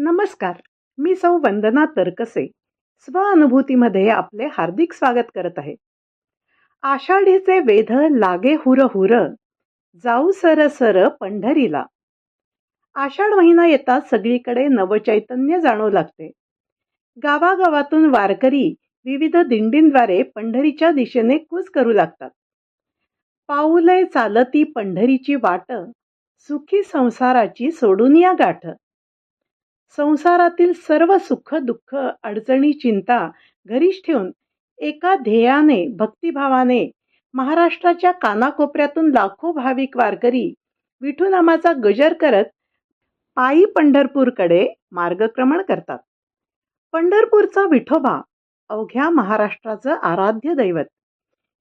नमस्कार मी सौ वंदना तरकसे स्वअनुभूतीमध्ये आपले हार्दिक स्वागत करत आहे. आषाढीचे वेध लागे हुर हुर जाऊ सर सर पंढरीला. आषाढ महिना येताच सगळीकडे नवचैतन्य जाणवू लागते. गावागावातून वारकरी विविध दिंडींद्वारे पंढरीच्या दिशेने कूच करू लागतात. पाऊले चालती पंढरीची वाट सुखी संसाराची सोडून या गाठ. संसारातील सर्व सुख दुःख अडचणी चिंता घरीच ठेवून एका ध्येयाने भक्तिभावाने महाराष्ट्राच्या कानाकोपऱ्यातून लाखो भाविक वारकरी विठूनामाचा गजर करत पायी पंढरपूरकडे मार्गक्रमण करतात. पंढरपूरचा विठोबा अवघ्या महाराष्ट्राचं आराध्य दैवत.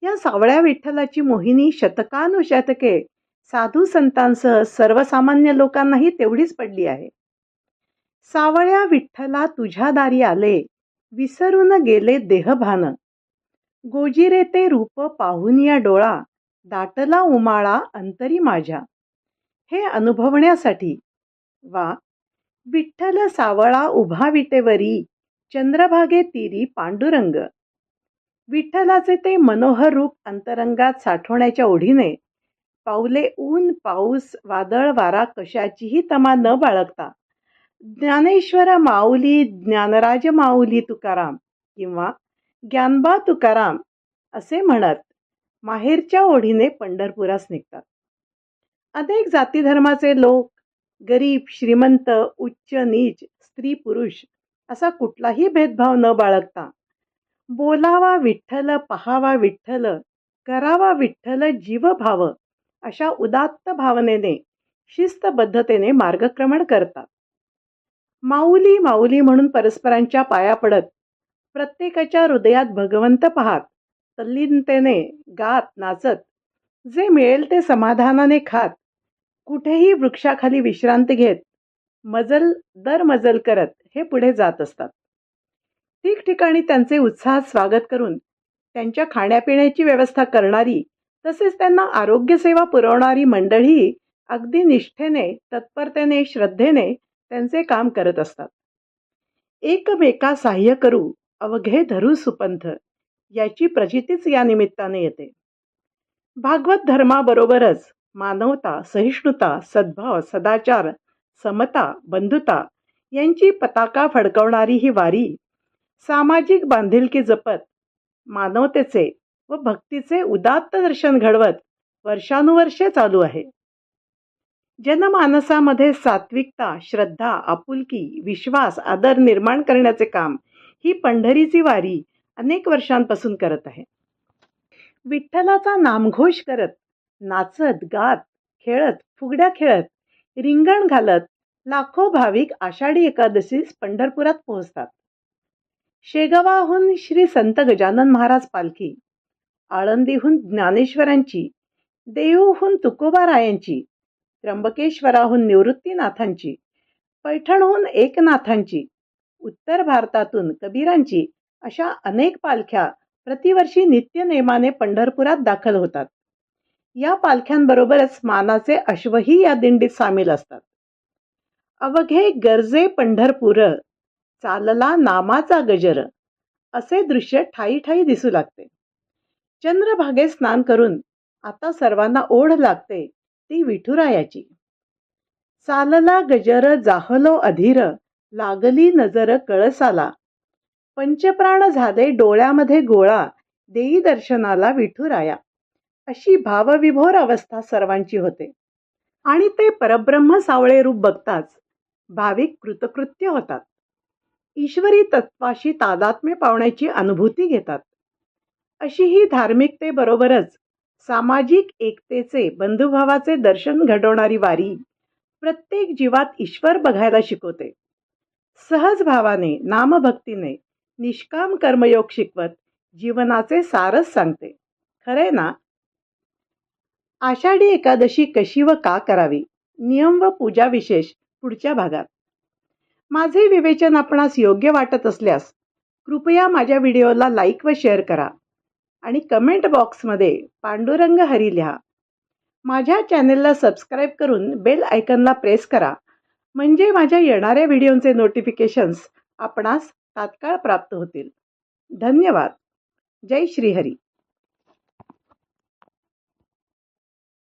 या सावळ्या विठ्ठलाची मोहिनी शतकानुशतके साधू संतांसह सर्वसामान्य लोकांनाही तेवढीच पडली आहे. सावळ्या विठ्ठला तुझ्या दारी आले विसरून गेले देहभान. गोजिरे ते रूप पाहून या डोळा दाटला उमाळा अंतरी माझ्या. हे अनुभवण्यासाठी वा विठ्ठल सावळा उभा विटेवरी चंद्रभागे तीरी पांडुरंग. विठ्ठलाचे ते मनोहर रूप अंतरंगात साठवण्याच्या ओढीने पाऊले ऊन पाऊस वादळ वारा कशाचीही तमा न बाळगता ज्ञानेश्वर माऊली ज्ञानराज माऊली तुकाराम किंवा ज्ञानबा तुकाराम असे म्हणत माहेरच्या ओढीने पंढरपुरास निघतात. अनेक जाती धर्माचे लोक गरीब श्रीमंत उच्च नीच स्त्री पुरुष असा कुठलाही भेदभाव न बाळगता बोलावा विठ्ठल पहावा विठ्ठल करावा विठ्ठल जीवभाव अशा उदात्त भावनेने शिस्तबद्धतेने मार्गक्रमण करतात. माऊली माऊली म्हणून परस्परांच्या पाया पडत प्रत्येकाच्या हृदयात भगवंत पाहात तल्लीनतेने गात नाचत जे मिळेल ते समाधानाने खात कुठेही वृक्षाखाली विश्रांती घेत मजल दर मजल करत हे पुढे जात असतात. ठिकठिकाणी त्यांचे उत्साहात स्वागत करून त्यांच्या खाण्यापिण्याची व्यवस्था करणारी तसेच त्यांना आरोग्यसेवा पुरवणारी मंडळी अगदी निष्ठेने तत्परतेने श्रद्धेने त्यांचे काम करत असतात. एकमेका सहाय्य करू अवघे धरू सुपंथ याची प्रचितीच या निमित्ताने येते. भागवत धर्माबरोबरच मानवता सहिष्णुता सद्भाव सदाचार समता बंधुता यांची पताका फडकवणारी ही वारी सामाजिक बांधिलकी जपत मानवतेचे व भक्तीचे उदात्त दर्शन घडवत वर्षानुवर्षे चालू आहे. जनमानसामध्ये सात्विकता श्रद्धा आपुलकी विश्वास आदर निर्माण करण्याचे काम ही पंढरीची वारी अनेक वर्षांपासून करत आहे. विठ्ठलाचा नामघोष करत नाचत गात खेळत फुगड्या खेळत रिंगण घालत लाखो भाविक आषाढी एकादशीस पंढरपुरात पोहोचतात. शेगावाहून श्री संत गजानन महाराज पालखी आळंदीहून ज्ञानेश्वरांची देहूहून तुकोबारायांची त्र्यंबकेश्वराहून निवृत्तीनाथांची पैठणहून एकनाथांची उत्तर भारतातून कबीरांची अशा अनेक पालख्या प्रतिवर्षी नित्यनेमाने पंढरपुरात दाखल होतात. या पालख्यांबरोबरच मानाचे अश्वही या दिंडीत सामील असतात. अवघे गरजे पंढरपूर चालला नामाचा गजर असे दृश्य ठाई ठाई दिसू लागते. चंद्रभागे स्नान करून आता सर्वांना ओढ लागते. ती विठुरायाची. चालला गजर जाहलो अधीर लागली नजर कळसाला. पंचप्राण झाले डोळ्यामध्ये गोळा देई दर्शनाला विठुराया. अशी भावविभोर अवस्था सर्वांची होते. आणि ते परब्रह्म सावळे रूप बघताच भाविक कृतकृत्य होतात. ईश्वरी तत्वाशी तादात्म्य पावण्याची अनुभूती घेतात. अशी ही धार्मिकतेबरोबरच सामाजिक एकतेचे बंधुभावाचे दर्शन घडवणारी वारी प्रत्येक जीवात ईश्वर बघायला शिकवते. सहज भावाने नामभक्तीने निष्काम कर्मयोग शिकवत जीवनाचे सारच सांगते. खरे ना? आषाढी एकादशी कशी व का करावी? नियम व पूजा विशेष पुढच्या भागात. माझे विवेचन आपणास योग्य वाटत असल्यास कृपया माझ्या व्हिडिओला लाईक व शेअर करा. आणि कमेंट बॉक्समध्ये पांडुरंग हरी लिहा. माझ्या चॅनेलला सबस्क्राईब करून बेल आयकनला प्रेस करा. म्हणजे माझ्या येणाऱ्या व्हिडिओंचे नोटिफिकेशन्स आपणास तात्काळ प्राप्त होतील. धन्यवाद. जय श्रीहरी